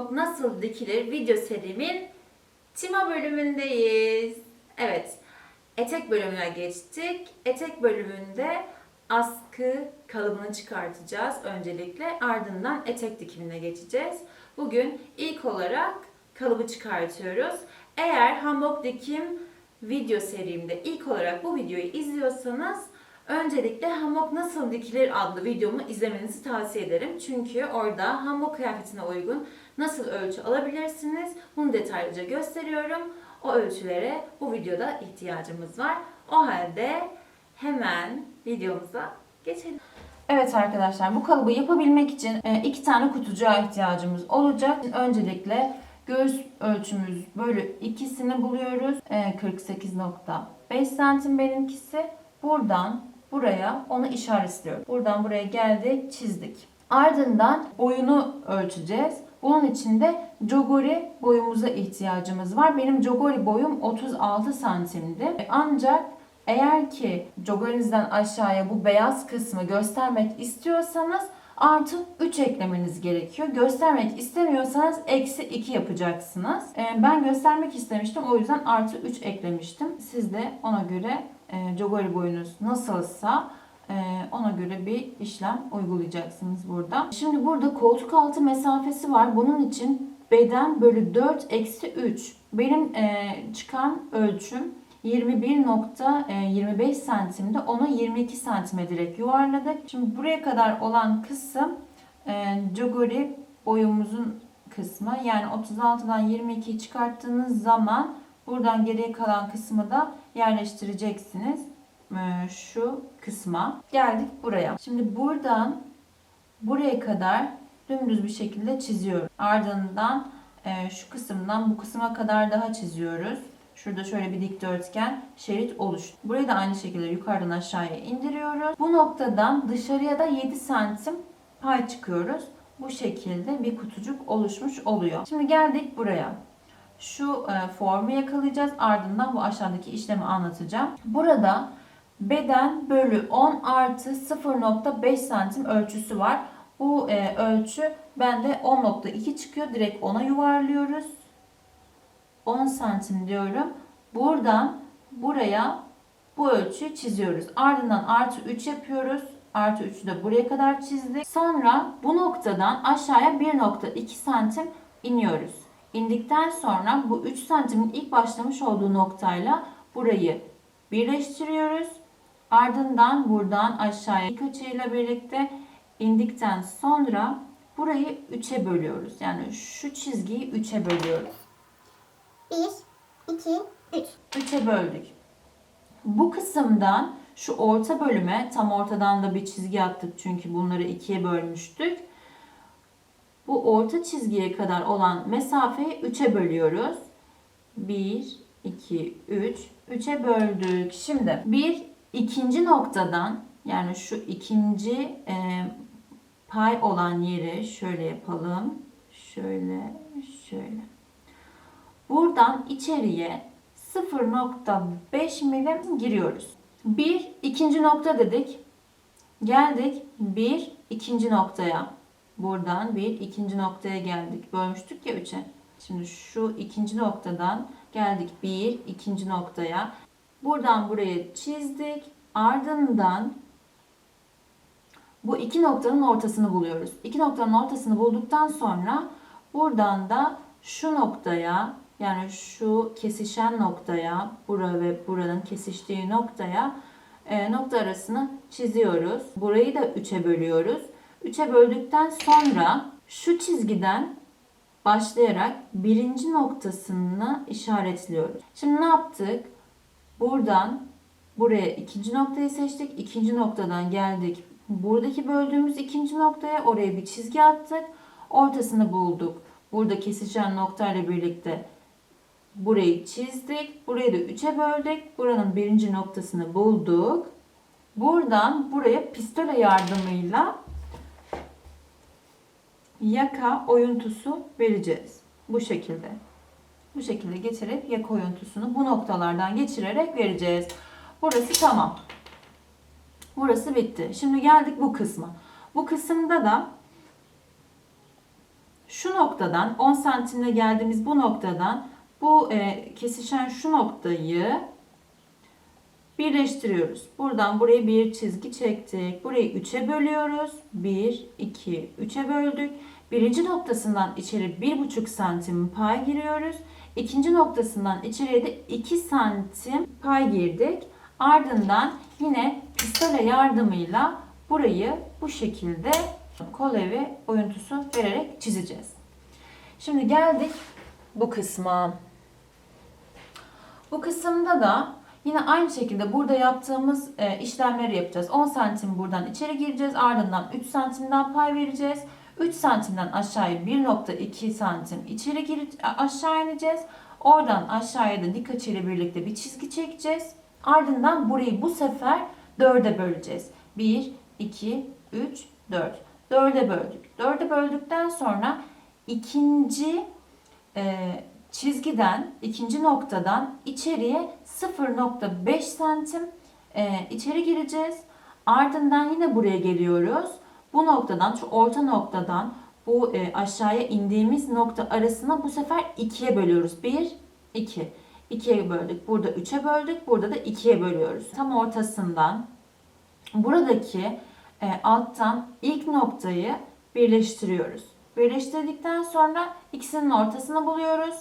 hanbok nasıl dikilir video serimin Tima bölümündeyiz. Evet, etek bölümüne geçtik. Etek bölümünde askı kalıbını çıkartacağız öncelikle. Ardından etek dikimine geçeceğiz. Bugün ilk olarak kalıbı çıkartıyoruz. Eğer hanbok dikim video serimde ilk olarak bu videoyu izliyorsanız öncelikle hamok nasıl dikilir adlı videomu izlemenizi tavsiye ederim. Çünkü orada hamok kıyafetine uygun nasıl ölçü alabilirsiniz bunu detaylıca gösteriyorum. O ölçülere bu videoda ihtiyacımız var. O halde hemen videomuza geçelim. Evet arkadaşlar bu kalıbı yapabilmek için e, iki tane kutucuğa ihtiyacımız olacak. Öncelikle göğüs ölçümüz bölü ikisini buluyoruz. E, 48.5 santim benimkisi. Buradan buraya onu işaretliyoruz. Buradan buraya geldik çizdik. Ardından boyunu ölçeceğiz. Bunun için de jogori boyumuza ihtiyacımız var. Benim jogori boyum 36 santimdi. Ancak eğer ki jogorinizden aşağıya bu beyaz kısmı göstermek istiyorsanız artı 3 eklemeniz gerekiyor. Göstermek istemiyorsanız eksi 2 yapacaksınız. Ee, Ben göstermek istemiştim. O yüzden artı 3 eklemiştim. Siz de ona göre e, jogori boyunuz nasılsa e, ona göre bir işlem uygulayacaksınız burada. Şimdi burada koltuk altı mesafesi var. Bunun için beden bölü 4 eksi 3. Benim e, çıkan ölçüm 21.25 santimde onu 22 santime direkt yuvarladık. Şimdi buraya kadar olan kısım e, boyumuzun kısmı. Yani 36'dan 22'yi çıkarttığınız zaman buradan geriye kalan kısmı da yerleştireceksiniz. E, şu kısma. Geldik buraya. Şimdi buradan buraya kadar dümdüz bir şekilde çiziyorum. Ardından e, şu kısımdan bu kısma kadar daha çiziyoruz. Şurada şöyle bir dikdörtgen şerit oluştu. Burayı da aynı şekilde yukarıdan aşağıya indiriyoruz. Bu noktadan dışarıya da 7 santim pay çıkıyoruz. Bu şekilde bir kutucuk oluşmuş oluyor. Şimdi geldik buraya. Şu e, formu yakalayacağız. Ardından bu aşağıdaki işlemi anlatacağım. Burada beden bölü 10 artı 0.5 santim ölçüsü var. Bu e, ölçü bende 10.2 çıkıyor. Direkt 10'a yuvarlıyoruz. 10 santim diyorum. Buradan buraya bu ölçüyü çiziyoruz. Ardından artı 3 yapıyoruz. Artı 3'ü de buraya kadar çizdik. Sonra bu noktadan aşağıya 1.2 santim iniyoruz. İndikten sonra bu 3 santimin ilk başlamış olduğu noktayla burayı birleştiriyoruz. Ardından buradan aşağıya ilk açıyla birlikte indikten sonra burayı 3'e bölüyoruz. Yani şu çizgiyi 3'e bölüyoruz. 1, 2, 3. 3'e böldük. Bu kısımdan şu orta bölüme tam ortadan da bir çizgi attık çünkü bunları ikiye bölmüştük. Bu orta çizgiye kadar olan mesafeyi 3'e bölüyoruz. 1, 2, 3. 3'e böldük. Şimdi bir ikinci noktadan yani şu ikinci e, pay olan yeri şöyle yapalım. Şöyle, şöyle. Buradan içeriye 0.5 milim giriyoruz. Bir ikinci nokta dedik. Geldik bir ikinci noktaya. Buradan bir ikinci noktaya geldik. Bölmüştük ya 3'e. Şimdi şu ikinci noktadan geldik bir ikinci noktaya. Buradan buraya çizdik. Ardından bu iki noktanın ortasını buluyoruz. İki noktanın ortasını bulduktan sonra buradan da şu noktaya yani şu kesişen noktaya, bura ve buranın kesiştiği noktaya e, nokta arasını çiziyoruz. Burayı da 3'e bölüyoruz. 3'e böldükten sonra şu çizgiden başlayarak birinci noktasını işaretliyoruz. Şimdi ne yaptık? Buradan buraya ikinci noktayı seçtik. İkinci noktadan geldik. Buradaki böldüğümüz ikinci noktaya oraya bir çizgi attık. Ortasını bulduk. Burada kesişen noktayla birlikte burayı çizdik. Burayı da 3'e böldük. Buranın birinci noktasını bulduk. Buradan buraya pistole yardımıyla yaka oyuntusu vereceğiz. Bu şekilde. Bu şekilde getirip yaka oyuntusunu bu noktalardan geçirerek vereceğiz. Burası tamam. Burası bitti. Şimdi geldik bu kısma. Bu kısımda da şu noktadan 10 santimle geldiğimiz bu noktadan bu e, kesişen şu noktayı birleştiriyoruz. Buradan buraya bir çizgi çektik. Burayı 3'e bölüyoruz. 1, 2, 3'e böldük. Birinci noktasından içeri 1,5 santim pay giriyoruz. İkinci noktasından içeriye de 2 santim pay girdik. Ardından yine pistole yardımıyla burayı bu şekilde kol evi oyuntusu vererek çizeceğiz. Şimdi geldik bu kısma. Bu kısımda da yine aynı şekilde burada yaptığımız e, işlemleri yapacağız. 10 santim buradan içeri gireceğiz. Ardından 3 santimden pay vereceğiz. 3 santimden aşağıya 1.2 santim içeri gir aşağı ineceğiz. Oradan aşağıya da dik açıyla birlikte bir çizgi çekeceğiz. Ardından burayı bu sefer 4'e böleceğiz. 1, 2, 3, 4. 4'e böldük. 4'e böldükten sonra ikinci e, çizgiden, ikinci noktadan içeriye 0.5 santim e, içeri gireceğiz. Ardından yine buraya geliyoruz. Bu noktadan, şu orta noktadan bu e, aşağıya indiğimiz nokta arasına bu sefer 2'ye bölüyoruz. 1, 2. 2'ye böldük. Burada 3'e böldük. Burada da 2'ye bölüyoruz. Tam ortasından buradaki e, alttan ilk noktayı birleştiriyoruz. Birleştirdikten sonra ikisinin ortasını buluyoruz.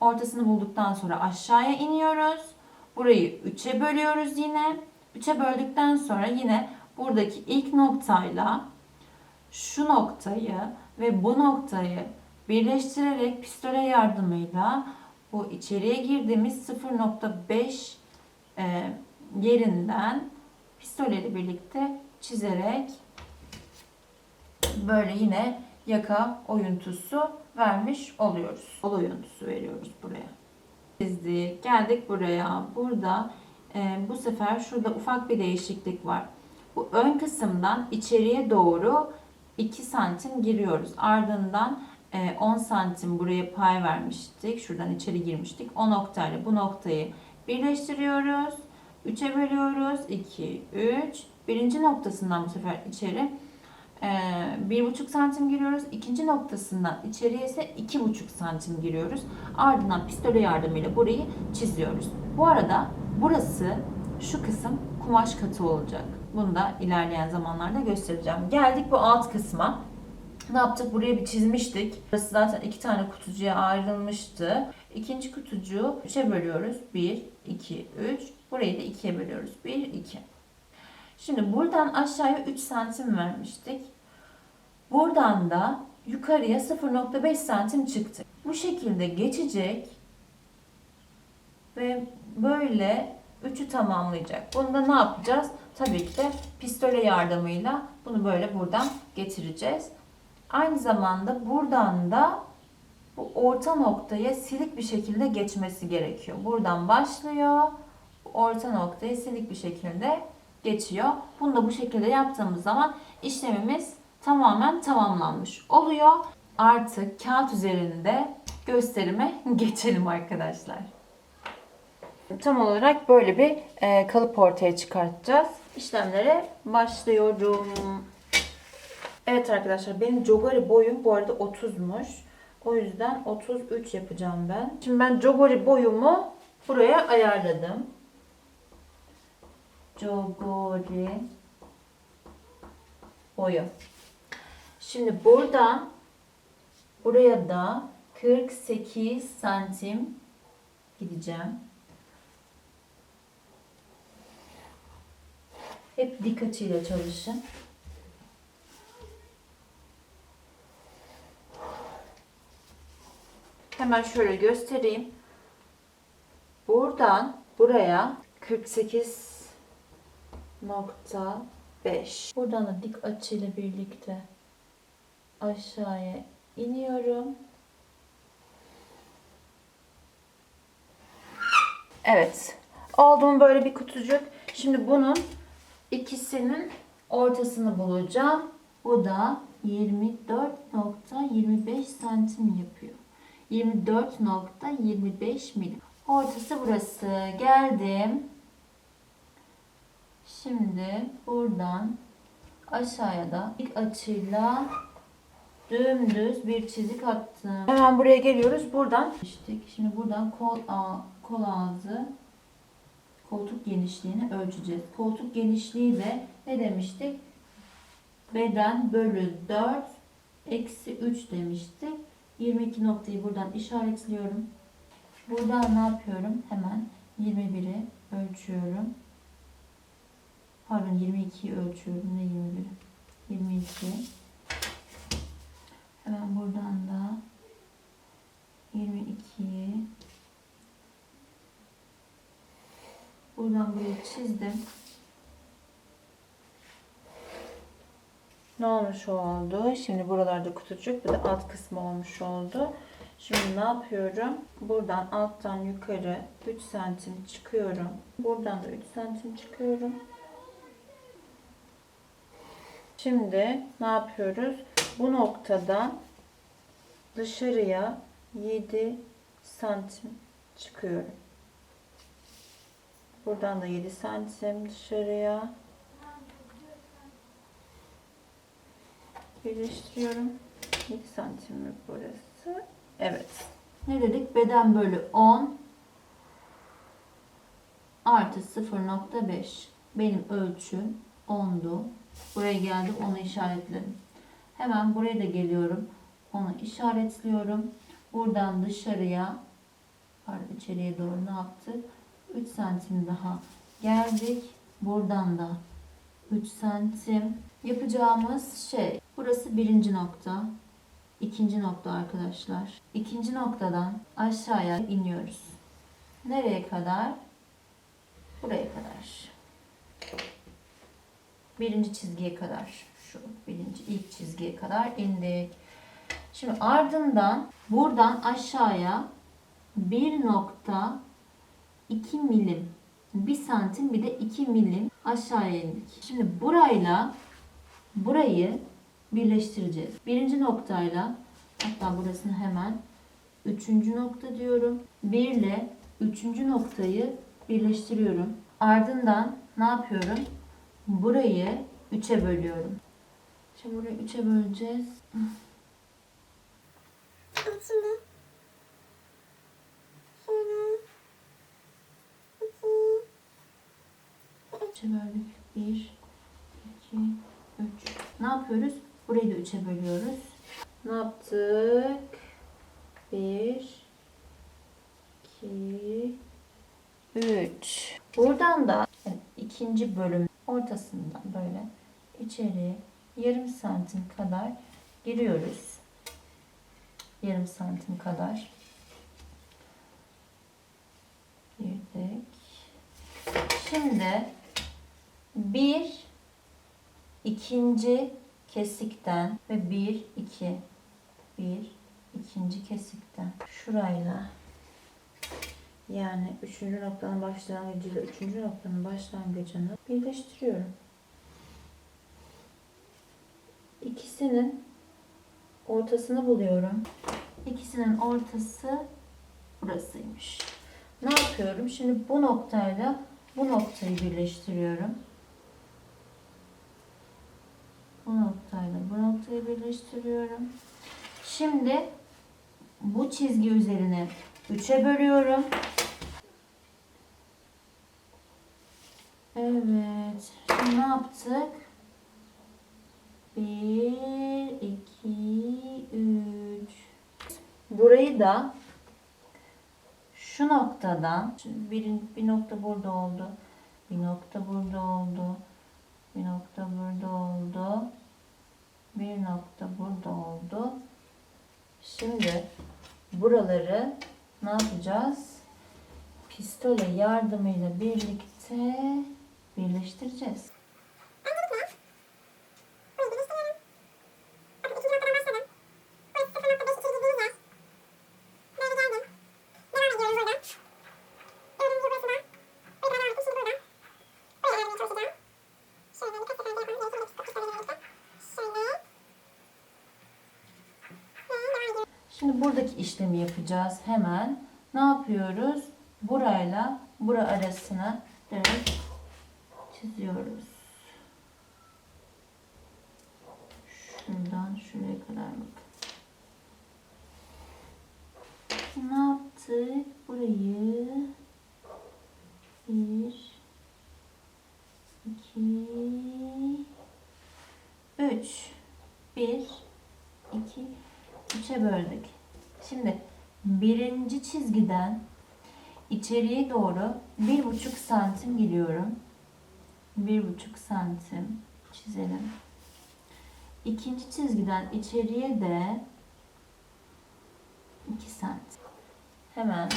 Ortasını bulduktan sonra aşağıya iniyoruz. Burayı 3'e bölüyoruz yine. 3'e böldükten sonra yine buradaki ilk noktayla şu noktayı ve bu noktayı birleştirerek pistole yardımıyla bu içeriye girdiğimiz 0.5 e, yerinden pistoleyle birlikte çizerek böyle yine yaka oyuntusu vermiş oluyoruz. Kol oyuntusu veriyoruz buraya. Çizdik. Geldik buraya. Burada e, bu sefer şurada ufak bir değişiklik var. Bu ön kısımdan içeriye doğru 2 santim giriyoruz. Ardından e, 10 santim buraya pay vermiştik. Şuradan içeri girmiştik. O noktayla bu noktayı birleştiriyoruz. 3'e bölüyoruz. 2, 3. Birinci noktasından bu sefer içeri bir buçuk santim giriyoruz. İkinci noktasından içeriye ise iki buçuk santim giriyoruz. Ardından pistole yardımıyla burayı çiziyoruz. Bu arada burası şu kısım kumaş katı olacak. Bunu da ilerleyen zamanlarda göstereceğim. Geldik bu alt kısma. Ne yaptık? Buraya bir çizmiştik. Burası zaten iki tane kutucuya ayrılmıştı. İkinci kutucuğu 3'e bölüyoruz. 1, 2, 3. Burayı da 2'ye bölüyoruz. 1, 2. Şimdi buradan aşağıya 3 santim vermiştik. Buradan da yukarıya 0.5 santim çıktı. Bu şekilde geçecek ve böyle 3'ü tamamlayacak. Bunu da ne yapacağız? Tabii ki de pistole yardımıyla bunu böyle buradan getireceğiz. Aynı zamanda buradan da bu orta noktaya silik bir şekilde geçmesi gerekiyor. Buradan başlıyor. Orta noktaya silik bir şekilde geçiyor. Bunu da bu şekilde yaptığımız zaman işlemimiz tamamen tamamlanmış oluyor. Artık kağıt üzerinde gösterime geçelim arkadaşlar. Tam olarak böyle bir e, kalıp ortaya çıkartacağız. İşlemlere başlıyorum. Evet arkadaşlar benim jogari boyum bu arada 30'muş. O yüzden 33 yapacağım ben. Şimdi ben jogari boyumu buraya ayarladım. Jogori boyu. Şimdi buradan buraya da 48 santim gideceğim. Hep dik açıyla çalışın. Hemen şöyle göstereyim. Buradan buraya 48 nokta 5. Buradan da dik açıyla birlikte aşağıya iniyorum. Evet. Aldım böyle bir kutucuk. Şimdi bunun ikisinin ortasını bulacağım. Bu da 24.25 santim yapıyor. 24.25 milim. Ortası burası. Geldim. Şimdi buradan aşağıya da ilk açıyla dümdüz bir çizik attım. Hemen buraya geliyoruz. Buradan geçtik. Şimdi buradan kol, kol ağzı koltuk genişliğini ölçeceğiz. Koltuk genişliği de ne demiştik? Beden bölü 4 eksi 3 demiştik. 22 noktayı buradan işaretliyorum. Buradan ne yapıyorum? Hemen 21'i ölçüyorum. Pardon 22'yi ölçüyorum. Ne 21'i? 22. Hemen buradan da 22'yi buradan buraya çizdim. Ne olmuş oldu? Şimdi buralarda kutucuk bir de alt kısmı olmuş oldu. Şimdi ne yapıyorum? Buradan alttan yukarı 3 santim çıkıyorum. Buradan da 3 santim çıkıyorum. Şimdi ne yapıyoruz? Bu noktadan dışarıya 7 santim çıkıyorum. Buradan da 7 santim dışarıya birleştiriyorum. 7 santim mi burası? Evet. Ne dedik? Beden bölü 10 artı 0.5. Benim ölçüm 10'du. Buraya geldim onu işaretledim. Hemen buraya da geliyorum. Onu işaretliyorum. Buradan dışarıya pardon içeriye doğru ne yaptık? 3 santim daha geldik. Buradan da 3 santim. Yapacağımız şey burası birinci nokta. ikinci nokta arkadaşlar. İkinci noktadan aşağıya iniyoruz. Nereye kadar? Buraya kadar. Birinci çizgiye kadar. Şu birinci ilk çizgiye kadar indik. Şimdi ardından buradan aşağıya 1.2 milim 1 santim bir de 2 milim aşağıya indik. Şimdi burayla burayı birleştireceğiz. Birinci noktayla hatta burasını hemen üçüncü nokta diyorum. 1 ile üçüncü noktayı birleştiriyorum. Ardından ne yapıyorum? Burayı 3'e bölüyorum. Şimdi burayı 3'e böleceğiz. Şöyle. İki. 3'e böldük. 1, 2, 3. Ne yapıyoruz? Burayı da 3'e bölüyoruz. Ne yaptık? 1, 2, 3. Buradan da ikinci bölüm ortasından böyle içeriye yarım santim kadar giriyoruz. Yarım santim kadar. Girdik. Şimdi bir ikinci kesikten ve bir iki bir ikinci kesikten şurayla yani üçüncü noktanın başlangıcıyla üçüncü noktanın başlangıcını birleştiriyorum. İkisinin ortasını buluyorum. İkisinin ortası burasıymış. Ne yapıyorum? Şimdi bu noktayla bu noktayı birleştiriyorum. Bu noktayla bu noktayı birleştiriyorum. Şimdi bu çizgi üzerine 3'e bölüyorum. Evet. Şimdi ne yaptık? 1, 2, 3. Burayı da şu noktadan bir, bir nokta burada oldu. Bir nokta burada oldu. Bir nokta burada oldu. Bir nokta burada oldu. Şimdi buraları ne yapacağız? Pistole yardımıyla birlikte birleştireceğiz. Burayı birleştirelim. Bakın ikinci noktadan başladım. Burası 0.5 çizgimiz var. Böyle geldim. Devam ediyoruz buradan. Dördüncü burası da. Bir tane altı şimdi buradan. Buraya ayarlamaya çalışacağım. Şöyle birkaç sefer de yapalım. Neyse onu pistole birlikte. Şöyle. Ve devam ediyoruz. Şimdi buradaki işlemi yapacağız. Hemen ne yapıyoruz? Burayla bura arasına direkt çiziyoruz. Şuradan şuraya kadar bakın. Ne yaptık? Burayı bir, iki, üç. Bir, iki, üçe böldük. Şimdi birinci çizgiden içeriye doğru bir buçuk santim gidiyorum. Bir buçuk santim çizelim. İkinci çizgiden içeriye de 2 santim. Hemen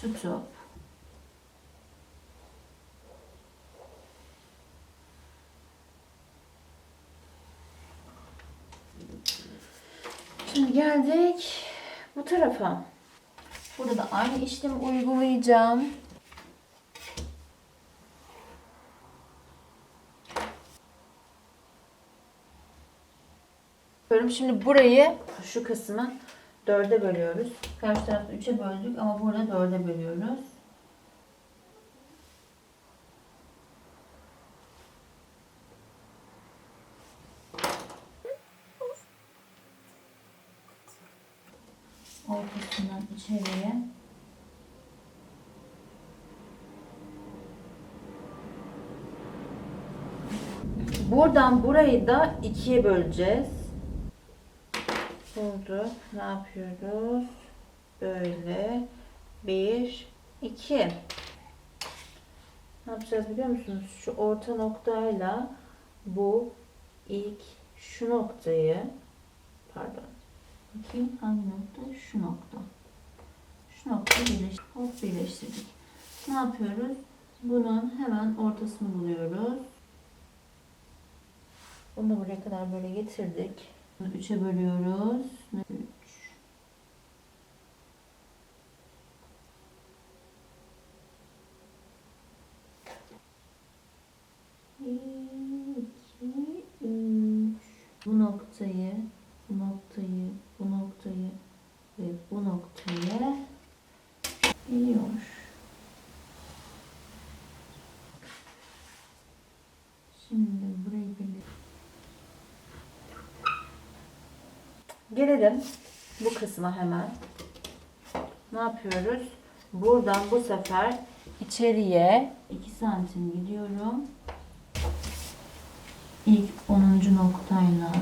tutup Şimdi geldik bu tarafa. Burada da aynı işlemi uygulayacağım. Bölüm şimdi burayı şu kısmı dörde bölüyoruz. Karşı tarafta üçe böldük ama burada dörde bölüyoruz. Ortasından içeriye. Buradan burayı da ikiye böleceğiz. Oldu. Ne yapıyoruz? Böyle. Bir, iki. Ne yapacağız biliyor musunuz? Şu orta noktayla bu ilk şu noktayı pardon. Bakayım hangi nokta? Şu nokta. Şu noktayı birleş hop birleştirdik. Ne yapıyoruz? Bunun hemen ortasını buluyoruz. Bunu buraya kadar böyle getirdik. Bunu üçe bölüyoruz. Üç. İki, üç. Bu noktayı, bu noktayı, bu noktayı ve bu noktayı geliyor. Şimdi burayı birleştirelim. Gelelim bu kısma hemen. Ne yapıyoruz? Buradan bu sefer içeriye 2 santim gidiyorum. İlk 10. noktayla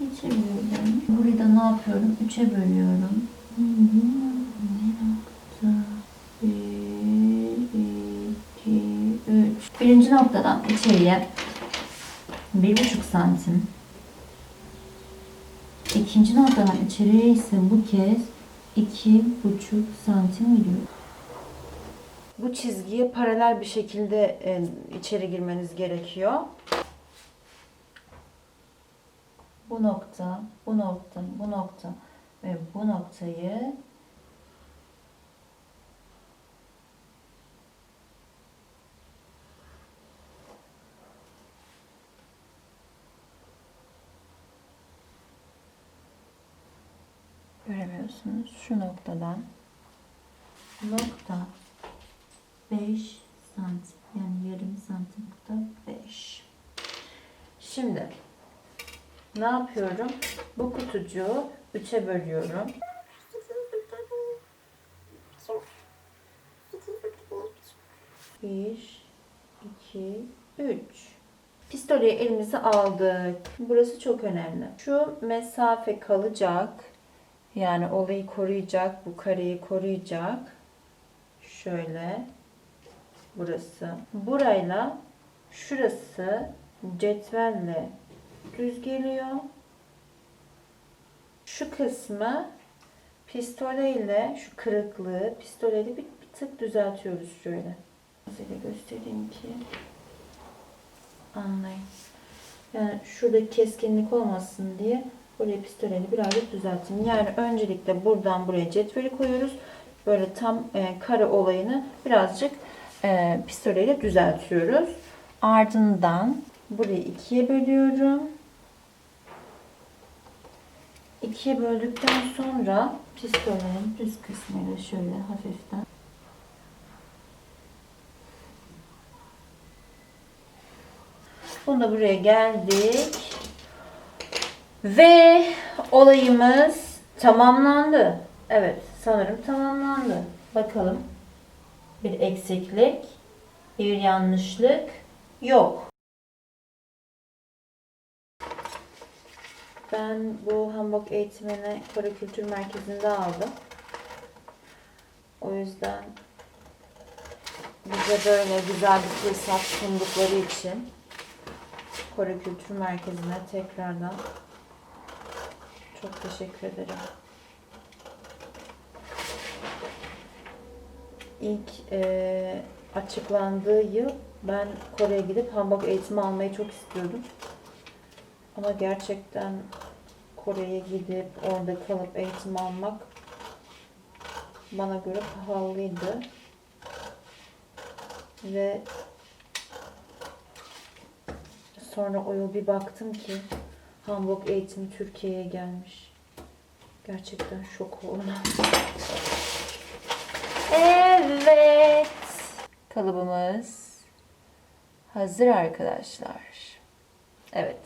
geçiriyorum. Burayı da ne yapıyorum? 3'e bölüyorum. Bir nokta. Bir, iki, üç. Birinci noktadan içeriye bir buçuk santim. İkinci noktadan içeriye ise bu kez iki buçuk santim gidiyor. Bu çizgiye paralel bir şekilde e, içeri girmeniz gerekiyor. Bu nokta, bu nokta, bu nokta ve bu noktayı göremiyorsunuz. Şu noktadan nokta 5 santim yani yarım santim nokta 5. Şimdi ne yapıyorum? Bu kutucuğu 3'e bölüyorum. Bir, iki, üç. Pistoleyi elimize aldık. Burası çok önemli. Şu mesafe kalacak. Yani olayı koruyacak. Bu kareyi koruyacak. Şöyle. Burası. Burayla şurası cetvelle düz geliyor. Şu kısmı pistoleyle şu kırıklığı pistoleyle bir, bir tık düzeltiyoruz şöyle. Size göstereyim ki anlayın. Yani şurada keskinlik olmasın diye buraya pistoleyle birazcık düzelttim. Yani öncelikle buradan buraya cetveli koyuyoruz. Böyle tam e, kare olayını birazcık e, pistoleyle düzeltiyoruz. Ardından burayı ikiye bölüyorum. İkiye böldükten sonra pistolenin düz kısmıyla şöyle hafiften Bunu da buraya geldik. Ve olayımız tamamlandı. Evet sanırım tamamlandı. Bakalım. Bir eksiklik, bir yanlışlık yok. Ben bu Hamburg eğitimini Kore Kültür Merkezi'nde aldım. O yüzden bize böyle güzel bir fırsat sundukları için Kore Kültür Merkezi'ne tekrardan çok teşekkür ederim. İlk eee, açıklandığı yıl ben Kore'ye gidip Hamburg eğitimi almayı çok istiyordum. Ama gerçekten Kore'ye gidip orada kalıp eğitim almak bana göre pahalıydı. Ve sonra o yıl bir baktım ki Hamburg eğitimi Türkiye'ye gelmiş. Gerçekten şok oldum. Evet. Kalıbımız hazır arkadaşlar. Evet.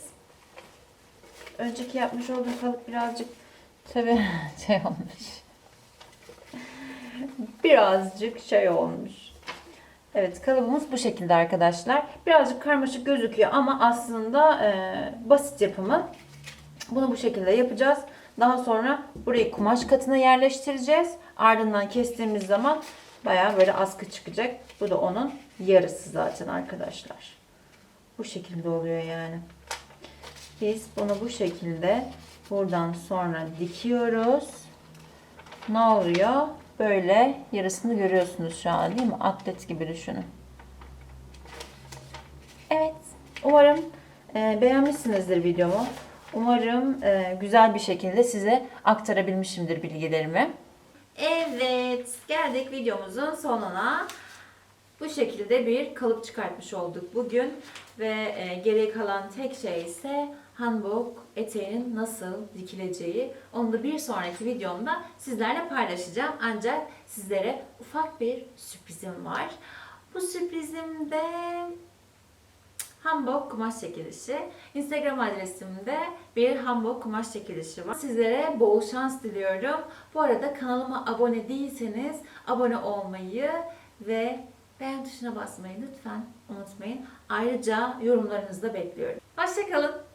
Önceki yapmış olduğum kalıp birazcık tabii şey olmuş. Birazcık şey olmuş. Evet kalıbımız bu şekilde arkadaşlar. Birazcık karmaşık gözüküyor ama aslında e, basit yapımı. Bunu bu şekilde yapacağız. Daha sonra burayı kumaş katına yerleştireceğiz. Ardından kestiğimiz zaman bayağı böyle askı çıkacak. Bu da onun yarısı zaten arkadaşlar. Bu şekilde oluyor yani. Biz bunu bu şekilde buradan sonra dikiyoruz. Ne oluyor? Böyle yarısını görüyorsunuz şu an değil mi? Atlet gibi düşünün. Evet. Umarım e, beğenmişsinizdir videomu. Umarım e, güzel bir şekilde size aktarabilmişimdir bilgilerimi. Evet, geldik videomuzun sonuna. Bu şekilde bir kalıp çıkartmış olduk bugün ve e, geriye kalan tek şey ise hanbok eteğinin nasıl dikileceği. Onu da bir sonraki videomda sizlerle paylaşacağım. Ancak sizlere ufak bir sürprizim var. Bu sürprizimde Hamburg kumaş çekilişi. Instagram adresimde bir Hamburg kumaş çekilişi var. Sizlere bol şans diliyorum. Bu arada kanalıma abone değilseniz abone olmayı ve beğen tuşuna basmayı lütfen unutmayın. Ayrıca yorumlarınızı da bekliyorum. Hoşçakalın.